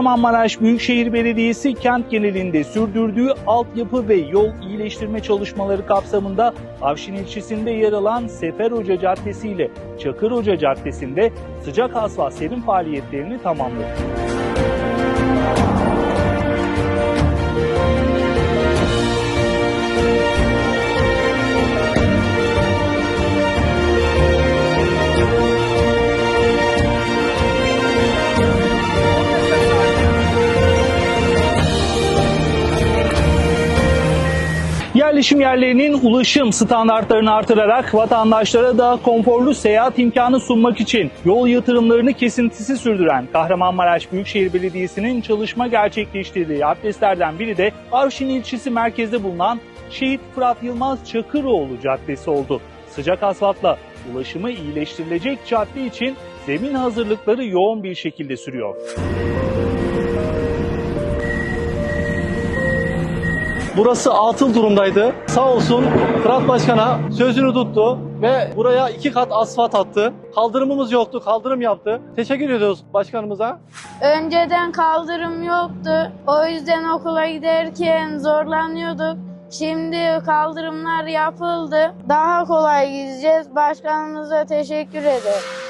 Kahramanmaraş Büyükşehir Belediyesi kent genelinde sürdürdüğü altyapı ve yol iyileştirme çalışmaları kapsamında Avşin ilçesinde yer alan Sefer Hoca Caddesi ile Çakır Hoca Caddesi'nde sıcak asfalt serim faaliyetlerini tamamladı. Yerleşim yerlerinin ulaşım standartlarını artırarak vatandaşlara daha konforlu seyahat imkanı sunmak için yol yatırımlarını kesintisi sürdüren Kahramanmaraş Büyükşehir Belediyesi'nin çalışma gerçekleştirdiği adreslerden biri de Avşin ilçesi merkezde bulunan Şehit Fırat Yılmaz Çakıroğlu Caddesi oldu. Sıcak asfaltla ulaşımı iyileştirilecek cadde için zemin hazırlıkları yoğun bir şekilde sürüyor. Burası atıl durumdaydı. Sağ olsun Fırat Başkan'a sözünü tuttu ve buraya iki kat asfalt attı. Kaldırımımız yoktu, kaldırım yaptı. Teşekkür ediyoruz başkanımıza. Önceden kaldırım yoktu. O yüzden okula giderken zorlanıyorduk. Şimdi kaldırımlar yapıldı. Daha kolay gideceğiz. Başkanımıza teşekkür ederim.